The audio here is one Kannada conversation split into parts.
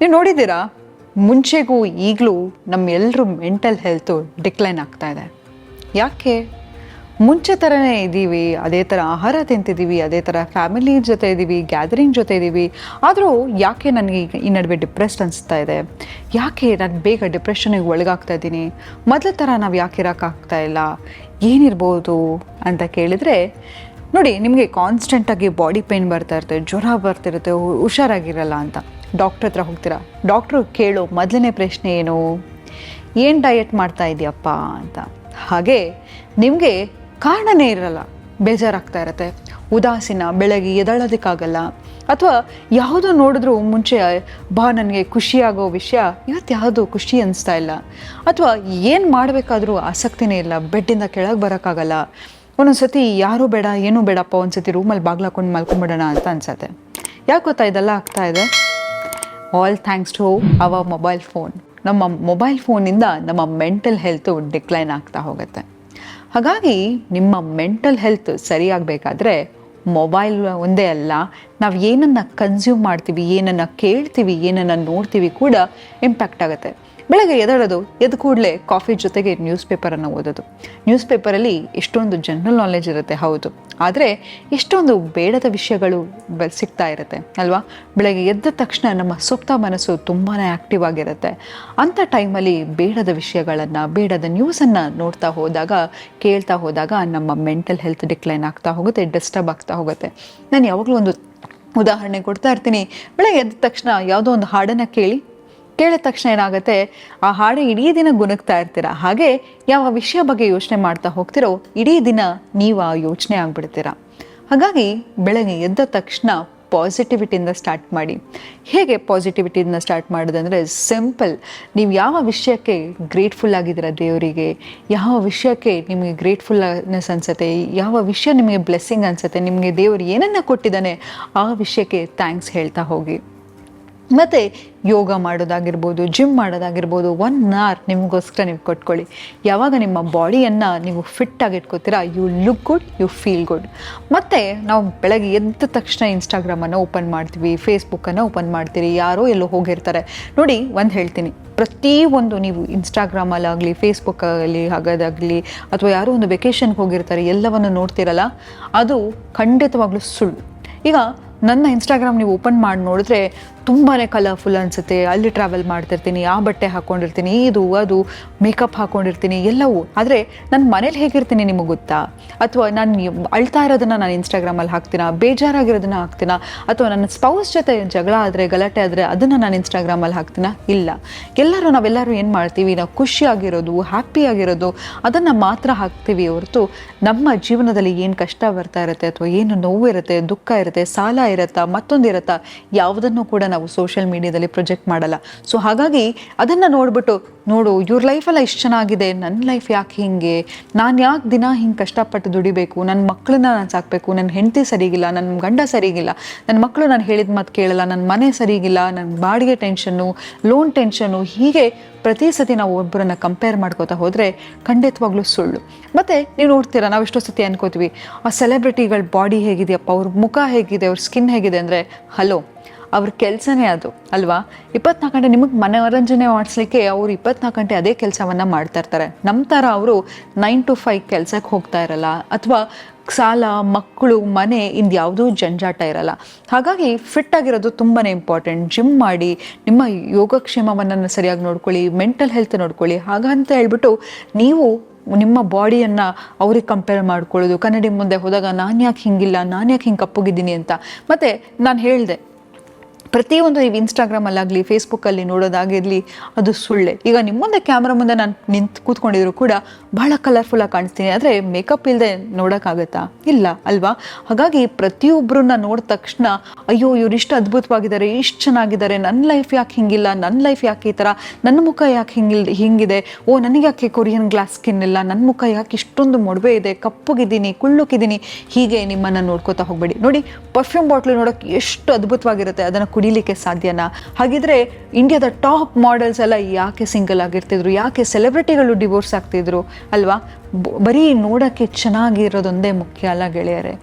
ನೀವು ನೋಡಿದ್ದೀರಾ? ಮುಂಚೆಗೂ ಈಗಲೂ ನಮ್ಮ ಎಲ್ಲರೂ ಮೆಂಟಲ್ ಹೆಲ್ತು ಡಿಕ್ಲೈನ್ ಆಗ್ತಾ ಇದೆ. ಯಾಕೆ? ಮುಂಚೆ ಥರನೇ ಇದ್ದೀವಿ, ಅದೇ ಥರ ಆಹಾರ ತಿಂತಿದ್ದೀವಿ, ಅದೇ ಥರ ಫ್ಯಾಮಿಲಿ ಜೊತೆ ಇದ್ದೀವಿ ಗ್ಯಾದರಿಂಗ್ ಜೊತೆ ಇದ್ದೀವಿ. ಆದರೂ ಯಾಕೆ ನನಗೆ ಈಗ ಈ ನಡುವೆ ಡಿಪ್ರೆಸ್ಡ್ ಅನಿಸ್ತಾ ಇದೆ? ಯಾಕೆ ನಾನು ಬೇಗ ಡಿಪ್ರೆಷನಿಗೆ ಒಳಗಾಗ್ತಾ ಇದ್ದೀನಿ? ಮೊದಲ ಥರ ನಾವು ಯಾಕೆ ಇರೋಕ್ಕಾಗ್ತಾ ಇಲ್ಲ? ಏನಿರ್ಬೋದು ಅಂತ ಕೇಳಿದರೆ, ನೋಡಿ ನಿಮಗೆ ಕಾನ್ಸ್ಟೆಂಟಾಗಿ ಬಾಡಿ ಪೇಯ್ನ್ ಬರ್ತಾ ಇರುತ್ತೆ, ಜ್ವರ ಬರ್ತಿರುತ್ತೆ ಹುಷಾರಾಗಿರಲ್ಲ ಅಂತ. ಡಾಕ್ಟ್ರ್ ಹತ್ರ ಹೋಗ್ತೀರಾ? ಡಾಕ್ಟ್ರು ಕೇಳೋ ಮೊದಲನೇ ಪ್ರಶ್ನೆ ಏನು? ಏನು ಡಯಟ್ ಮಾಡ್ತಾ ಇದೆಯಪ್ಪ ಅಂತ. ಹಾಗೆ ನಿಮಗೆ ಕಾರಣನೇ ಇರಲ್ಲ. ಬೇಜಾರಾಗ್ತಾ ಇರತ್ತೆ. ಉದಾಸೀನ ಬೆಳಗ್ಗೆ ಎದಳೋದಕ್ಕಾಗಲ್ಲ. ಅಥವಾ ಯಾವುದೋ ನೋಡಿದ್ರೂ ಮುಂಚೆ ಬಾ, ನನಗೆ ಖುಷಿಯಾಗೋ ವಿಷಯ ಇವತ್ತು ಯಾವುದು ಖುಷಿ ಅನಿಸ್ತಾ ಇಲ್ಲ. ಅಥವಾ ಏನು ಮಾಡಬೇಕಾದ್ರೂ ಆಸಕ್ತಿನೇ ಇಲ್ಲ. ಬೆಡ್ಡಿಂದ ಕೆಳಗೆ ಬರೋಕ್ಕಾಗಲ್ಲ. ಒಂದೊಂದು ಸತಿ ಯಾರೂ ಬೇಡ, ಏನೂ ಬೇಡಪ್ಪ ಒಂದು ಸತಿ ರೂಮಲ್ಲಿ ಬಾಗ್ಲಾಕೊಂಡು ಮಲ್ಕೊಂಬಿಡೋಣ ಅಂತ ಅನ್ಸತ್ತೆ. ಯಾಕೆ ಗೊತ್ತಾ ಇದೆಲ್ಲ ಆಗ್ತಾ ಇದೆ? All thanks to our mobile phone ನಮ್ಮ ಮೊಬೈಲ್ ಫೋನಿಂದ ನಮ್ಮ ಮೆಂಟಲ್ ಹೆಲ್ತು ಡಿಕ್ಲೈನ್ ಆಗ್ತಾ ಹೋಗುತ್ತೆ. ಹಾಗಾಗಿ ನಿಮ್ಮ ಮೆಂಟಲ್ ಹೆಲ್ತ್ ಸರಿಯಾಗಬೇಕಾದ್ರೆ ಮೊಬೈಲ್ ಒಂದೇ ಅಲ್ಲ, ನಾವು ಏನನ್ನು ಕನ್ಸ್ಯೂಮ್ ಮಾಡ್ತೀವಿ, ಏನನ್ನು ಕೇಳ್ತೀವಿ, ಏನನ್ನು ನೋಡ್ತೀವಿ ಕೂಡ ಇಂಪ್ಯಾಕ್ಟ್ ಆಗುತ್ತೆ. ಬೆಳಗ್ಗೆ ಎದ್ದೇಳೋದು, ಎದ್ದು ಕೂಡಲೇ ಕಾಫಿ ಜೊತೆಗೆ ನ್ಯೂಸ್ ಪೇಪರನ್ನು ಓದೋದು. ನ್ಯೂಸ್ ಪೇಪರಲ್ಲಿ ಎಷ್ಟೊಂದು ಜನರಲ್ ನಾಲೆಜ್ ಇರುತ್ತೆ, ಹೌದು. ಆದರೆ ಎಷ್ಟೊಂದು ಬೇಡದ ವಿಷಯಗಳು ಬ, ಸಿಗ್ತಾ ಇರುತ್ತೆ, ಅಲ್ವಾ? ಬೆಳಗ್ಗೆ ಎದ್ದ ತಕ್ಷಣ ನಮ್ಮ ಸುಪ್ತ ಮನಸ್ಸು ತುಂಬಾ ಆ್ಯಕ್ಟಿವ್ ಆಗಿರುತ್ತೆ. ಅಂಥ ಟೈಮಲ್ಲಿ ಬೇಡದ ವಿಷಯಗಳನ್ನು, ಬೇಡದ ನ್ಯೂಸನ್ನು ನೋಡ್ತಾ ಹೋದಾಗ, ಕೇಳ್ತಾ ಹೋದಾಗ ನಮ್ಮ ಮೆಂಟಲ್ ಹೆಲ್ತ್ ಡಿಕ್ಲೈನ್ ಆಗ್ತಾ ಹೋಗುತ್ತೆ ಡಿಸ್ಟರ್ಬ್ ಆಗ್ತಾ ಹೋಗುತ್ತೆ. ನಾನು ಯಾವಾಗಲೂ ಒಂದು ಉದಾಹರಣೆ ಕೊಡ್ತಾ ಇರ್ತೀನಿ. ಬೆಳಗ್ಗೆ ಎದ್ದ ತಕ್ಷಣ ಯಾವುದೋ ಒಂದು ಹಾಡನ್ನು ಕೇಳಿ ಕೇಳಿದ ತಕ್ಷಣ ಏನಾಗುತ್ತೆ? ಆ ಹಾಡು ಇಡೀ ದಿನ ಗುಣಗ್ತಾ ಇರ್ತೀರ? ಹಾಗೆ ಯಾವ ವಿಷಯ ಬಗ್ಗೆ ಯೋಚನೆ ಮಾಡ್ತಾ ಹೋಗ್ತಿರೋ ಇಡೀ ದಿನ ನೀವು ಆ ಯೋಚನೆ ಆಗ್ಬಿಡ್ತೀರ? ಹಾಗಾಗಿ ಬೆಳಗ್ಗೆ ಎದ್ದ ತಕ್ಷಣ ಪಾಸಿಟಿವಿಟಿಯಿಂದ ಸ್ಟಾರ್ಟ್ ಮಾಡಿ. ಹೇಗೆ ಪಾಸಿಟಿವಿಟಿಯಿಂದ ಸ್ಟಾರ್ಟ್ ಮಾಡೋದಂದರೆ ಸಿಂಪಲ್ ನೀವು ಯಾವ ವಿಷಯಕ್ಕೆ ಗ್ರೇಟ್ಫುಲ್ ಆಗಿದ್ದೀರ ದೇವರಿಗೆ? ಯಾವ ವಿಷಯಕ್ಕೆ ನಿಮಗೆ ಗ್ರೇಟ್ಫುಲ್ನೆಸ್ ಅನಿಸುತ್ತೆ? ಯಾವ ವಿಷಯ ನಿಮಗೆ ಬ್ಲೆಸ್ಸಿಂಗ್ ಅನಿಸುತ್ತೆ? ನಿಮಗೆ ದೇವರು ಏನನ್ನು ಕೊಟ್ಟಿದ್ದಾನೆ, ಆ ವಿಷಯಕ್ಕೆ ಥ್ಯಾಂಕ್ಸ್ ಹೇಳ್ತಾ ಹೋಗಿ. ಮತ್ತು ಯೋಗ ಮಾಡೋದಾಗಿರ್ಬೋದು ಜಿಮ್ ಮಾಡೋದಾಗಿರ್ಬೋದು ಒನ್ ಅವರ್ ನಿಮಗೋಸ್ಕರ ನೀವು ಕೊಟ್ಕೊಳ್ಳಿ. ಯಾವಾಗ ನಿಮ್ಮ ಬಾಡಿಯನ್ನು ನೀವು ಫಿಟ್ಟಾಗಿ ಇಟ್ಕೋತೀರಾ you look good you feel good ಮತ್ತು ನಾವು ಬೆಳಗ್ಗೆ ಎದ್ದ ತಕ್ಷಣ ಇನ್ಸ್ಟಾಗ್ರಾಮನ್ನು ಓಪನ್ ಮಾಡ್ತೀವಿ ಫೇಸ್ಬುಕ್ಕನ್ನು ಓಪನ್ ಮಾಡ್ತೀರಿ, ಯಾರೋ ಎಲ್ಲೋ ಹೋಗಿರ್ತಾರೆ. ನೋಡಿ, ಒಂದು ಹೇಳ್ತೀನಿ. ಪ್ರತಿಯೊಂದು ನೀವು ಇನ್ಸ್ಟಾಗ್ರಾಮಲ್ಲಾಗಲಿ ಫೇಸ್ಬುಕ್ಕಲ್ಲಿ ಆಗೋದಾಗಲಿ ಅಥವಾ ಯಾರೋ ಒಂದು ವೆಕೇಷನ್ಗೆ ಹೋಗಿರ್ತಾರೆ, ಎಲ್ಲವನ್ನು ನೋಡ್ತಿರಲ್ಲ, ಅದು ಖಂಡಿತವಾಗ್ಲೂ ಸುಳ್ಳು. ಈಗ ನನ್ನ ಇನ್ಸ್ಟಾಗ್ರಾಮ್ ನೀವು ಓಪನ್ ಮಾಡಿ ನೋಡಿದ್ರೆ ತುಂಬಾ ಕಲರ್ಫುಲ್ ಅನಿಸುತ್ತೆ. ಅಲ್ಲಿ ಟ್ರಾವೆಲ್ ಮಾಡ್ತಿರ್ತೀನಿ, ಆ ಬಟ್ಟೆ ಹಾಕ್ಕೊಂಡಿರ್ತೀನಿ ಇದು, ಅದು ಮೇಕಪ್ ಹಾಕ್ಕೊಂಡಿರ್ತೀನಿ ಎಲ್ಲವೂ. ಆದರೆ ನನ್ನ ಮನೇಲಿ ಹೇಗಿರ್ತೀನಿ ನಿಮಗೆ ಗೊತ್ತಾ? ಅಥವಾ ನಾನು ಅಳ್ತಾ ಇರೋದನ್ನು ನಾನು ಇನ್ಸ್ಟಾಗ್ರಾಮಲ್ಲಿ ಹಾಕ್ತೀನ? ಬೇಜಾರಾಗಿರೋದನ್ನ ಹಾಕ್ತೀನ? ಅಥವಾ ನನ್ನ ಸ್ಪೌಸ್ ಜೊತೆ ಜಗಳ ಆದರೆ, ಗಲಾಟೆ ಆದರೆ ಅದನ್ನು ನಾನು ಇನ್ಸ್ಟಾಗ್ರಾಮಲ್ಲಿ ಹಾಕ್ತೀನ? ಇಲ್ಲ. ಎಲ್ಲರೂ ನಾವೆಲ್ಲರೂ ಏನು ಮಾಡ್ತೀವಿ? ನಾವು ಖುಷಿಯಾಗಿರೋದು ಹ್ಯಾಪಿಯಾಗಿರೋದು ಅದನ್ನು ಮಾತ್ರ ಹಾಕ್ತೀವಿ ಹೊರತು ನಮ್ಮ ಜೀವನದಲ್ಲಿ ಏನು ಕಷ್ಟ ಬರ್ತಾ ಇರುತ್ತೆ ಅಥವಾ ಏನು ನೋವು ಇರುತ್ತೆ, ದುಃಖ ಇರುತ್ತೆ, ಸಾಲ ಇರುತ್ತಾ, ಮತ್ತೊಂದು ಇರುತ್ತಾ, ಯಾವುದನ್ನು ಕೂಡ ನಾವು ಸೋಷಿಯಲ್ ಮೀಡಿಯಾದಲ್ಲಿ ಪ್ರೊಜೆಕ್ಟ್ ಮಾಡಲ್ಲ. ಸೊ ಹಾಗಾಗಿ ಅದನ್ನು ನೋಡ್ಬಿಟ್ಟು, ನೋಡು, ಇವ್ರ ಲೈಫೆಲ್ಲ ಇಷ್ಟು ಚೆನ್ನಾಗಿದೆ ನನ್ನ ಲೈಫ್ ಯಾಕೆ ಹಿಂಗೆ? ನಾನು ಯಾಕೆ ದಿನ ಹಿಂಗೆ ಕಷ್ಟಪಟ್ಟು ದುಡಿಬೇಕು? ನನ್ನ ಮಕ್ಕಳನ್ನ ನಾನು ಸಾಕಬೇಕು? ನನ್ನ ಹೆಂಡತಿ ಸರಿಗಿಲ್ಲ ನನ್ನ ಗಂಡ ಸರಿಗಿಲ್ಲ. ನನ್ನ ಮಕ್ಕಳು ನಾನು ಹೇಳಿದ ಮಾತು ಕೇಳಲ್ಲ ನನ್ನ ಮನೆ ಸರಿಗಿಲ್ಲ ನನ್ನ ಬಾಡಿಗೆ ಟೆನ್ಷನ್ನು ಲೋನ್ ಟೆನ್ಷನ್ನು ಹೀಗೆ ಪ್ರತಿ ಸತಿ ನಾವು ಒಬ್ಬರನ್ನ ಕಂಪೇರ್ ಮಾಡ್ಕೋತಾ ಹೋದರೆ ಖಂಡಿತವಾಗ್ಲೂ ಸುಳ್ಳು. ಮತ್ತು ನೀವು ನೋಡ್ತೀರಾ, ನಾವು ಎಷ್ಟೋ ಸತಿ ಅನ್ಕೋತೀವಿ, ಆ ಸೆಲೆಬ್ರಿಟಿಗಳ ಬಾಡಿ ಹೇಗಿದೆಯಪ್ಪ? ಅವ್ರ ಮುಖ ಹೇಗಿದೆ? ಅವ್ರ ಸ್ಕಿನ್ ಹೇಗಿದೆ ಅಂದರೆ ಹಲೋ ಅವ್ರ ಕೆಲಸನೇ ಅದು, ಅಲ್ವಾ? ಇಪ್ಪತ್ನಾಲ್ಕು ಗಂಟೆ ನಿಮಗೆ ಮನೋರಂಜನೆ ಮಾಡಿಸ್ಲಿಕ್ಕೆ ಅವ್ರು ಇಪ್ಪತ್ನಾಲ್ಕು ಗಂಟೆ ಅದೇ ಕೆಲಸವನ್ನು ಮಾಡ್ತಾ ಇರ್ತಾರೆ. ನಮ್ಮ ಥರ ಅವರು ನೈನ್ ಟು ಫೈವ್ ಕೆಲಸಕ್ಕೆ ಹೋಗ್ತಾ ಇರಲ್ಲ, ಅಥವಾ ಸಾಲ, ಮಕ್ಕಳು, ಮನೆ ಇಂದು ಯಾವುದೂ ಜಂಜಾಟ ಇರಲ್ಲ. ಹಾಗಾಗಿ ಫಿಟ್ ಆಗಿರೋದು ತುಂಬಾ ಇಂಪಾರ್ಟೆಂಟ್ ಜಿಮ್ ಮಾಡಿ, ನಿಮ್ಮ ಯೋಗಕ್ಷೇಮವನ್ನು ಸರಿಯಾಗಿ ನೋಡ್ಕೊಳ್ಳಿ ಮೆಂಟಲ್ ಹೆಲ್ತ್ ನೋಡ್ಕೊಳ್ಳಿ. ಹಾಗಂತ ಹೇಳ್ಬಿಟ್ಟು ನೀವು ನಿಮ್ಮ ಬಾಡಿಯನ್ನು ಅವ್ರಿಗೆ ಕಂಪೇರ್ ಮಾಡ್ಕೊಳ್ಳೋದು. ಕನ್ನಡಿ ಮುಂದೆ ಹೋದಾಗ ನಾನು ಯಾಕೆ ಹಿಂಗಿಲ್ಲ ನಾನು ಯಾಕೆ ಹಿಂಗೆ ಕಪ್ಪುಗಿದ್ದೀನಿ ಅಂತ. ಮತ್ತು ನಾನು ಹೇಳಿದೆ ಪ್ರತಿಯೊಂದು ಈಗ ಇನ್ಸ್ಟಾಗ್ರಾಮಲ್ಲಾಗಲಿ ಫೇಸ್ಬುಕ್ಕಲ್ಲಿ ನೋಡೋದಾಗಿರಲಿ, ಅದು ಸುಳ್ಳೆ. ಈಗ ನಿಮ್ಮ ಮುಂದೆ ಕ್ಯಾಮ್ರಾ ಮುಂದೆ ನಾನು ನಿಂತು ಕೂತ್ಕೊಂಡಿದ್ರು ಕೂಡ ಬಹಳ ಕಲರ್ಫುಲ್ಲಾಗಿ ಕಾಣಿಸ್ತೀನಿ. ಆದರೆ ಮೇಕಪ್ ಇಲ್ಲದೆ ನೋಡೋಕ್ಕಾಗತ್ತಾ? ಇಲ್ಲ, ಅಲ್ವಾ? ಹಾಗಾಗಿ ಪ್ರತಿಯೊಬ್ಬರನ್ನ ನೋಡಿದ ತಕ್ಷಣ, ಅಯ್ಯೋ, ಇವ್ರು ಇಷ್ಟು ಅದ್ಭುತವಾಗಿದ್ದಾರೆ ಇಷ್ಟು ಚೆನ್ನಾಗಿದ್ದಾರೆ ನನ್ನ ಲೈಫ್ ಯಾಕೆ ಹಿಂಗಿಲ್ಲ ನನ್ನ ಲೈಫ್ ಯಾಕೆ ಈ ಥರ ನನ್ನ ಮುಖ ಯಾಕೆ ಹಿಂಗಿಲ್, ಹಿಂಗಿದೆ? ಓ, ನನಗೆ ಯಾಕೆ ಕೊರಿಯನ್ ಗ್ಲಾಸ್ ಸ್ಕಿನ್ ಇಲ್ಲ? ನನ್ನ ಮುಖ ಯಾಕೆ ಇಷ್ಟೊಂದು ಮೊಡವೆ ಇದೆ? ಕಪ್ಪಗಿದ್ದೀನಿ, ಕುಳ್ಳುಕಿದ್ದೀನಿ. ಹೀಗೆ ನಿಮ್ಮನ್ನು ನೋಡ್ಕೋತಾ ಹೋಗಬೇಡಿ. ನೋಡಿ ಪರ್ಫ್ಯೂಮ್ ಬಾಟ್ಲು ನೋಡೋಕೆ ಎಷ್ಟು ಅದ್ಭುತವಾಗಿರುತ್ತೆ. ಅದನ್ನು ಕುಡಿಲಿಕ್ಕೆ ಸಾಧ್ಯನಾ? ಹಾಗಿದ್ರೆ ಇಂಡಿಯಾದ ಟಾಪ್ ಮಾಡೆಲ್ಸ್ ಎಲ್ಲ ಯಾಕೆ ಸಿಂಗಲ್ ಆಗಿರ್ತಿದ್ರು? ಯಾಕೆ ಸೆಲೆಬ್ರಿಟಿಗಳು ಡಿವೋರ್ಸ್ ಆಗ್ತಿದ್ರು? ಅಲ್ವಾ? ಬರೀ ನೋಡೋಕ್ಕೆ ಚೆನ್ನಾಗಿರೋದೊಂದೇ ಮುಖ್ಯ ಅಲ್ಲ ಗೆಳೆಯರೆ.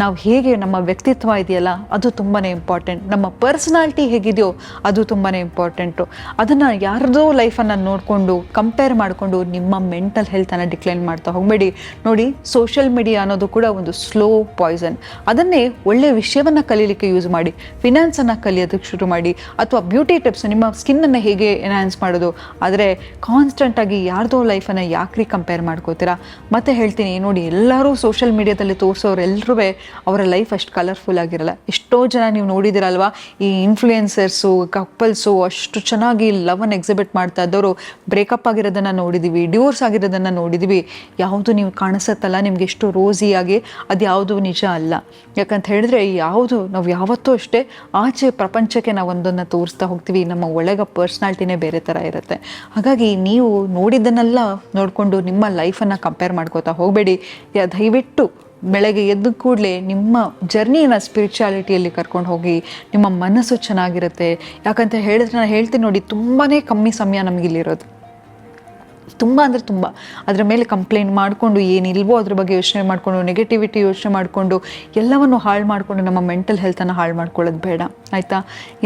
ನಾವು ಹೇಗೆ ನಮ್ಮ ವ್ಯಕ್ತಿತ್ವ ಇದೆಯಲ್ಲ, ಅದು ತುಂಬಾ ಇಂಪಾರ್ಟೆಂಟ್ ನಮ್ಮ ಪರ್ಸ್ನಾಲಿಟಿ ಹೇಗಿದೆಯೋ ಅದು ತುಂಬಾ ಇಂಪಾರ್ಟೆಂಟು ಅದನ್ನು ಯಾರ್ದೋ ಲೈಫನ್ನು ನೋಡಿಕೊಂಡು ಕಂಪೇರ್ ಮಾಡಿಕೊಂಡು ನಿಮ್ಮ ಮೆಂಟಲ್ ಹೆಲ್ತನ್ನು ಡಿಕ್ಲೈನ್ ಮಾಡ್ತಾ ಹೋಗಬೇಡಿ. ನೋಡಿ ಸೋಷಿಯಲ್ ಮೀಡಿಯಾ ಅನ್ನೋದು ಕೂಡ ಒಂದು ಸ್ಲೋ ಪಾಯ್ಸನ್ ಅದನ್ನೇ ಒಳ್ಳೆಯ ವಿಷಯವನ್ನು ಕಲೀಲಿಕ್ಕೆ ಯೂಸ್ ಮಾಡಿ ಫಿನಾನ್ಸನ್ನು ಕಲಿಯೋದಕ್ಕೆ ಶುರು ಮಾಡಿ, ಅಥವಾ ಬ್ಯೂಟಿ ಟಿಪ್ಸ್ ನಿಮ್ಮ ಸ್ಕಿನ್ನನ್ನು ಹೇಗೆ ಎನ್ಹಾನ್ಸ್ ಮಾಡೋದು. ಆದರೆ ಕಾನ್ಸ್ಟೆಂಟಾಗಿ ಯಾರ್ದೋ ಲೈಫನ್ನು ಯಾಕ್ರಿ ಕಂಪೇರ್ ಮಾಡ್ಕೋತೀರಾ? ಮತ್ತೆ ಹೇಳ್ತೀನಿ, ನೋಡಿ, ಎಲ್ಲರೂ ಸೋಷಿಯಲ್ ಮೀಡಿಯಾದಲ್ಲಿ ತೋರಿಸೋರು ಅವರ ಲೈಫ್ ಅಷ್ಟು ಕಲರ್ಫುಲ್ ಆಗಿರಲ್ಲ. ಎಷ್ಟೋ ಜನ ನೀವು ನೋಡಿದಿರಲ್ವಾ, ಈ ಇನ್ಫ್ಲೂಯೆನ್ಸರ್ಸು ಕಪಲ್ಸು ಅಷ್ಟು ಚೆನ್ನಾಗಿ ಲವನ್ ಎಕ್ಸಿಬಿಟ್ ಮಾಡ್ತಾ ಇದ್ದವರು. ಬ್ರೇಕಪ್ ಆಗಿರೋದನ್ನು ನೋಡಿದ್ದೀವಿ ಡಿವೋರ್ಸ್ ಆಗಿರೋದನ್ನು ನೋಡಿದ್ದೀವಿ ಯಾವುದು ನೀವು ಕಾಣಿಸತ್ತಲ್ಲ, ನಿಮ್ಗೆ ಎಷ್ಟು ರೋಸಿಯಾಗಿ ಅದು ಯಾವುದು ನಿಜ ಅಲ್ಲ. ಯಾಕಂತ ಹೇಳಿದ್ರೆ, ಯಾವುದು ನಾವು ಯಾವತ್ತೂ ಅಷ್ಟೇ ಆಚೆ ಪ್ರಪಂಚಕ್ಕೆ ನಾವು ಒಂದನ್ನು ತೋರಿಸ್ತಾ ಹೋಗ್ತೀವಿ. ನಮ್ಮ ಒಳಗ ಪರ್ಸ್ನಾಲ್ಟಿನೇ ಬೇರೆ ಥರ ಇರುತ್ತೆ. ಹಾಗಾಗಿ ನೀವು ನೋಡಿದ್ದನ್ನೆಲ್ಲ ನೋಡಿಕೊಂಡು ನಿಮ್ಮ ಲೈಫನ್ನು ಕಂಪೇರ್ ಮಾಡ್ಕೋತಾ ಹೋಗಬೇಡಿ. ದಯವಿಟ್ಟು ಬೆಳಗ್ಗೆ ಎದ್ದ ಕೂಡಲೇ ನಿಮ್ಮ ಜರ್ನಿಯನ್ನು ಸ್ಪಿರಿಚುಯಾಲಿಟಿಯಲ್ಲಿ ಕರ್ಕೊಂಡು ಹೋಗಿ, ನಿಮ್ಮ ಮನಸ್ಸು ಚೆನ್ನಾಗಿರುತ್ತೆ. ಯಾಕಂತ ಹೇಳಿದ್ರೆ ನಾನು ಹೇಳ್ತೀನಿ ನೋಡಿ ತುಂಬಾ ಕಮ್ಮಿ ಸಮಯ ನಮಗಿಲ್ಲಿರೋದು. ತುಂಬ ಅಂದರೆ ತುಂಬ. ಅದರ ಮೇಲೆ ಕಂಪ್ಲೇಂಟ್ ಮಾಡಿಕೊಂಡು ಏನಿಲ್ವೋ ಅದ್ರ ಬಗ್ಗೆ ಯೋಚನೆ ಮಾಡಿಕೊಂಡು ನೆಗೆಟಿವಿಟಿ ಯೋಚನೆ ಮಾಡಿಕೊಂಡು, ಎಲ್ಲವನ್ನು ಹಾಳು ಮಾಡಿಕೊಂಡು ನಮ್ಮ ಮೆಂಟಲ್ ಹೆಲ್ತನ್ನು ಹಾಳು ಮಾಡ್ಕೊಳ್ಳೋದು ಬೇಡ. ಆಯಿತಾ?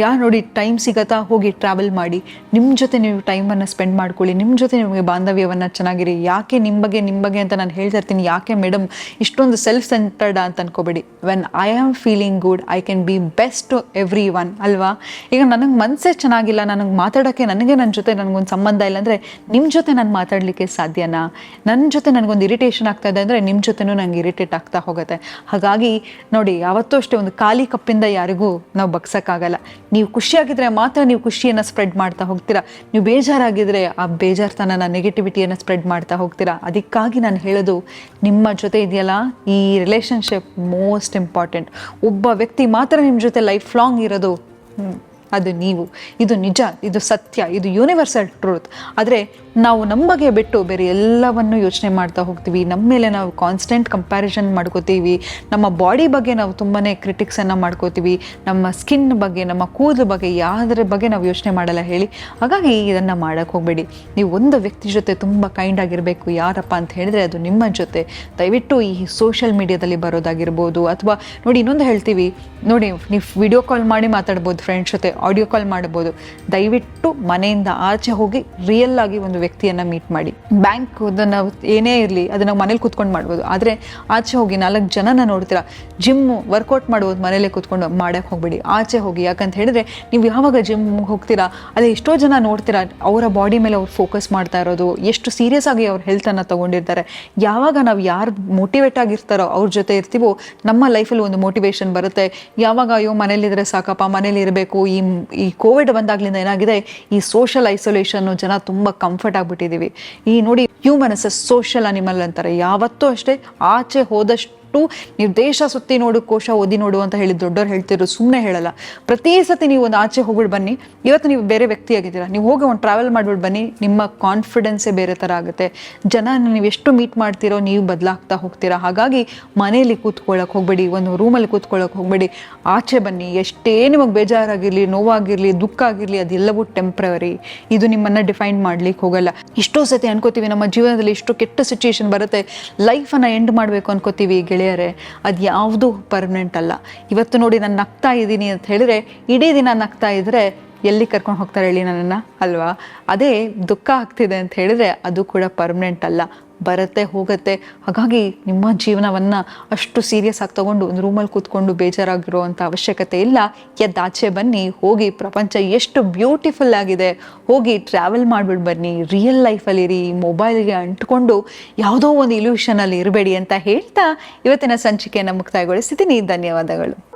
ಯಾ ನೋಡಿ ಟೈಮ್ ಸಿಗತ್ತಾ ಹೋಗಿ ಟ್ರಾವೆಲ್ ಮಾಡಿ ನಿಮ್ಮ ಜೊತೆ ನೀವು ಟೈಮನ್ನು ಸ್ಪೆಂಡ್ ಮಾಡ್ಕೊಳ್ಳಿ ನಿಮ್ಮ ಜೊತೆ ನಿಮಗೆ ಬಾಂಧವ್ಯವನ್ನು ಚೆನ್ನಾಗಿರಿ. ಯಾಕೆ ನಿಮ್ಮ ಬಗ್ಗೆ ನಿಮ್ಮ ಬಗ್ಗೆ ಅಂತ ನಾನು ಹೇಳ್ತಾ ಇರ್ತೀನಿ. ಯಾಕೆ ಮೇಡಮ್ ಇಷ್ಟೊಂದು ಸೆಲ್ಫ್ ಸೆಂಟರ್ಡ್ ಅಂತ ಅನ್ಕೋಬೇಡಿ. When I am feeling good I can be best everyone ಅಲ್ವಾ? ಈಗ ನನಗೆ ಮನಸ್ಸೇ ಚೆನ್ನಾಗಿಲ್ಲ, ನನಗೆ ಮಾತಾಡೋಕ್ಕೆ ನನಗೆ ನನ್ನ ಜೊತೆ ನನಗೊಂದು ಸಂಬಂಧ ಇಲ್ಲ ಅಂದರೆ ನಿಮ್ಮ ಜೊತೆ ನಾನು ಮಾತಾಡಲಿಕ್ಕೆ ಸಾಧ್ಯನಾ? ನನ್ನ ಜೊತೆ ನನಗೊಂದು ಇರಿಟೇಷನ್ ಆಗ್ತಾ ಇದೆ ಅಂದರೆ ನಿಮ್ಮ ಜೊತೆನೂ ನಂಗೆ ಇರಿಟೇಟ್ ಆಗ್ತಾ ಹೋಗುತ್ತೆ. ಹಾಗಾಗಿ ನೋಡಿ, ಯಾವತ್ತೂ ಅಷ್ಟೇ ಒಂದು ಖಾಲಿ ಕಪ್ಪಿಂದ ಯಾರಿಗೂ ನಾವು ಬಗ್ಸೋಕ್ಕಾಗಲ್ಲ. ನೀವು ಖುಷಿಯಾಗಿದ್ದರೆ ಮಾತ್ರ ನೀವು ಖುಷಿಯನ್ನು ಸ್ಪ್ರೆಡ್ ಮಾಡ್ತಾ ಹೋಗ್ತೀರಾ. ನೀವು ಬೇಜಾರಾಗಿದ್ದರೆ ಆ ಬೇಜಾರ್ತನನ ನೆಗೆಟಿವಿಟಿಯನ್ನು ಸ್ಪ್ರೆಡ್ ಮಾಡ್ತಾ ಹೋಗ್ತೀರಾ. ಅದಕ್ಕಾಗಿ ನಾನು ಹೇಳೋದು, ನಿಮ್ಮ ಜೊತೆ ಇದೆಯಲ್ಲ, ಈ ರಿಲೇಷನ್ಶಿಪ್ ಮೋಸ್ಟ್ ಇಂಪಾರ್ಟೆಂಟ್ ಒಬ್ಬ ವ್ಯಕ್ತಿ ಮಾತ್ರ ನಿಮ್ಮ ಜೊತೆ ಲೈಫ್ ಲಾಂಗ್ ಇರೋದು ಅದು ನೀವು. ಇದು ನಿಜ, ಇದು ಸತ್ಯ, ಇದು ಯೂನಿವರ್ಸಲ್ ಟ್ರೂತ್ ಆದರೆ ನಾವು ನಮ್ಮ ಬಗ್ಗೆ ಬಿಟ್ಟು ಬೇರೆ ಎಲ್ಲವನ್ನು ಯೋಚನೆ ಮಾಡ್ತಾ ಹೋಗ್ತೀವಿ. ನಮ್ಮ ಮೇಲೆ ನಾವು ಕಾನ್ಸ್ಟೆಂಟ್ ಕಂಪ್ಯಾರಿಸನ್ ಮಾಡ್ಕೋತೀವಿ. ನಮ್ಮ ಬಾಡಿ ಬಗ್ಗೆ ನಾವು ತುಂಬಾ ಕ್ರಿಟಿಕ್ಸನ್ನು ಮಾಡ್ಕೋತೀವಿ. ನಮ್ಮ ಸ್ಕಿನ್ ಬಗ್ಗೆ, ನಮ್ಮ ಕೂದಲು ಬಗ್ಗೆ, ಯಾವುದರ ಬಗ್ಗೆ ನಾವು ಯೋಚನೆ ಮಾಡಲ್ಲ ಹೇಳಿ. ಹಾಗಾಗಿ ಇದನ್ನು ಮಾಡೋಕ್ಕೆ ಹೋಗಬೇಡಿ. ನೀವು ಒಂದು ವ್ಯಕ್ತಿ ಜೊತೆ ತುಂಬ ಕೈಂಡ್ ಆಗಿರಬೇಕು. ಯಾರಪ್ಪ ಅಂತ ಹೇಳಿದ್ರೆ ಅದು ನಿಮ್ಮ ಜೊತೆ. ದಯವಿಟ್ಟು ಈ ಸೋಷಿಯಲ್ ಮೀಡಿಯಾದಲ್ಲಿ ಬರೋದಾಗಿರ್ಬೋದು. ಅಥವಾ ನೋಡಿ ಇನ್ನೊಂದು ಹೇಳ್ತೀವಿ. ನೋಡಿ ನೀವು ವಿಡಿಯೋ ಕಾಲ್ ಮಾಡಿ ಮಾತಾಡ್ಬೋದು ಫ್ರೆಂಡ್ಸ್ ಜೊತೆ. ಆಡಿಯೋ ಕಾಲ್ ಮಾಡಬಹುದು. ದಯವಿಟ್ಟು ಮನೆಯಿಂದ ಆಚೆ ಹೋಗಿ ರಿಯಲ್ ಆಗಿ ಒಂದು ವ್ಯಕ್ತಿಯನ್ನು ಮೀಟ್ ಮಾಡಿ. ಬ್ಯಾಂಕ್ ಅದನ್ನು ಏನೇ ಇರಲಿ, ಅದನ್ನು ಮನೇಲಿ ಕೂತ್ಕೊಂಡು ಮಾಡ್ಬೋದು. ಆದರೆ ಆಚೆ ಹೋಗಿ ನಾಲ್ಕು ಜನನ ನೋಡ್ತೀರಾ? ಜಿಮ್ಮು ವರ್ಕೌಟ್ ಮಾಡ್ಬೋದು ಮನೇಲೆ ಕೂತ್ಕೊಂಡು ಮಾಡೋಕ್ಕೆ ಹೋಗ್ಬೇಡಿ. ಆಚೆ ಹೋಗಿ, ಯಾಕಂತ ಹೇಳಿದ್ರೆ ನೀವು ಯಾವಾಗ ಜಿಮ್ ಹೋಗ್ತೀರಾ? ಅದೇ ಎಷ್ಟೋ ಜನ ನೋಡ್ತೀರಾ, ಅವರ ಬಾಡಿ ಮೇಲೆ ಅವ್ರು ಫೋಕಸ್ ಮಾಡ್ತಾ ಇರೋದು, ಎಷ್ಟು ಸೀರಿಯಸ್ ಆಗಿ ಅವ್ರ ಹೆಲ್ತನ್ನು ತಗೊಂಡಿರ್ತಾರೆ. ಯಾವಾಗ ನಾವು ಯಾರು ಮೋಟಿವೇಟ್ ಆಗಿರ್ತಾರೋ, ಅವ್ರ ಜೊತೆ ಇರ್ತೀವೋ, ನಮ್ಮ ಲೈಫಲ್ಲಿ ಒಂದು ಮೋಟಿವೇಶನ್ ಬರುತ್ತೆ. ಯಾವಾಗ ಅಯ್ಯೋ ಮನೇಲಿದ್ರೆ ಸಾಕಪ್ಪ, ಮನೇಲಿ ಇರಬೇಕು, ಈ ಈ ಕೋವಿಡ್ ಬಂದಾಗ್ಲಿಂದ ಏನಾಗಿದೆ, ಈ ಸೋಷಲ್ ಐಸೋಲೇಷನ್ ಜನ ತುಂಬ ಕಂಫರ್ಟ್ ಆಗಿಬಿಟ್ಟಿದ್ದೀವಿ ಈ ನೋಡಿ ಹ್ಯೂಮನ್ಸ್ ಸೋಷಲ್ ಅನಿಮಲ್ ಅಂತಾರೆ. ಯಾವತ್ತೂ ಅಷ್ಟೇ, ಆಚೆ ಹೋದಷ್ಟು ನೀವು ದೇಶ ಸುತ್ತಿ ನೋಡು, ಕೋಶ ಓದಿ ನೋಡು ಅಂತ ಹೇಳಿ ದೊಡ್ಡವ್ರು ಹೇಳ್ತಿದ್ರು ಸುಮ್ಮನೆ ಹೇಳಲ್ಲ. ಪ್ರತಿ ಸತಿ ನೀವು ಒಂದು ಆಚೆ ಹೋಗ್ಬಿಟ್ಟು ಬನ್ನಿ. ಇವತ್ತು ನೀವು ಬೇರೆ ವ್ಯಕ್ತಿ ಆಗಿದ್ದೀರಾ. ನೀವು ಹೋಗಿ ಒಂದು ಟ್ರಾವೆಲ್ ಮಾಡ್ಬಿಟ್ಟು ಬನ್ನಿ. ನಿಮ್ಮ ಕಾನ್ಫಿಡೆನ್ಸೇ ಬೇರೆ ಥರ ಆಗುತ್ತೆ. ಜನ ನೀವು ಎಷ್ಟು ಮೀಟ್ ಮಾಡ್ತೀರೋ ನೀವು ಬದಲಾಗ್ತಾ ಹೋಗ್ತೀರಾ. ಹಾಗಾಗಿ ಮನೇಲಿ ಕೂತ್ಕೊಳ್ಳೋಕೆ ಹೋಗಬೇಡಿ, ಒಂದು ರೂಮಲ್ಲಿ ಕೂತ್ಕೊಳ್ಳೋಕೆ ಹೋಗಬೇಡಿ. ಆಚೆ ಬನ್ನಿ. ಎಷ್ಟೇ ನಿಮಗೆ ಬೇಜಾರಾಗಿರಲಿ, ನೋವಾಗಿರಲಿ, ದುಃಖ ಆಗಿರಲಿ, ಅದೆಲ್ಲವೂ ಟೆಂಪ್ರವರಿ ಇದು ನಿಮ್ಮನ್ನು ಡಿಫೈನ್ ಮಾಡ್ಲಿಕ್ಕೆ ಹೋಗಲ್ಲ. ಎಷ್ಟೋ ಸತಿ ಅನ್ಕೋತೀವಿ, ನಮ್ಮ ಜೀವನದಲ್ಲಿ ಎಷ್ಟು ಕೆಟ್ಟ ಸಿಚುಯೇಷನ್ ಬರುತ್ತೆ. ಲೈಫನ್ನು ಎಂಡ್ ಮಾಡಬೇಕು ಅನ್ಕೋತೀವಿ. ಗೆಳೆಯರೆ, ಅದು ಯಾವುದು ಪರ್ಮನೆಂಟ್ ಅಲ್ಲ. ಇವತ್ತು ನೋಡಿ ನಾನು ನಗ್ತಾ ಇದ್ದೀನಿ ಅಂತ ಹೇಳಿದ್ರೆ, ಇಡೀ ದಿನ ನಗ್ತಾ ಇದ್ದರೆ ಎಲ್ಲಿ ಕರ್ಕೊಂಡು ಹೋಗ್ತಾರೆ ಹೇಳಿ ನನ್ನನ್ನು? ಅಲ್ವಾ? ಅದೇ ದುಃಖ ಆಗ್ತಿದೆ ಅಂತ ಹೇಳಿದ್ರೆ ಅದು ಕೂಡ ಪರ್ಮನೆಂಟ್ ಅಲ್ಲ. ಬರುತ್ತೆ, ಹೋಗುತ್ತೆ. ಹಾಗಾಗಿ ನಿಮ್ಮ ಜೀವನವನ್ನು ಅಷ್ಟು ಸೀರಿಯಸ್ ಆಗಿ ತೊಗೊಂಡು ಒಂದು ರೂಮಲ್ಲಿ ಕೂತ್ಕೊಂಡು ಬೇಜಾರಾಗಿರುವಂಥ ಅವಶ್ಯಕತೆ ಇಲ್ಲ. ಎದ್ದಾಚೆ ಬನ್ನಿ, ಹೋಗಿ ಪ್ರಪಂಚ ಎಷ್ಟು ಬ್ಯೂಟಿಫುಲ್ ಆಗಿದೆ. ಹೋಗಿ ಟ್ರಾವೆಲ್ ಮಾಡಿಬಿಟ್ಟು ಬನ್ನಿ. ರಿಯಲ್ ಲೈಫಲ್ಲಿರಿ ಮೊಬೈಲ್ಗೆ ಅಂಟ್ಕೊಂಡು ಯಾವುದೋ ಒಂದು ಇಲ್ಯೂಷನಲ್ಲಿ ಇರಬೇಡಿ ಅಂತ ಹೇಳ್ತಾ ಇವತ್ತಿನ ಸಂಚಿಕೆಯನ್ನು ಮುಕ್ತಾಯಗೊಳಿಸಿದ್ದೀನಿ ಧನ್ಯವಾದಗಳು.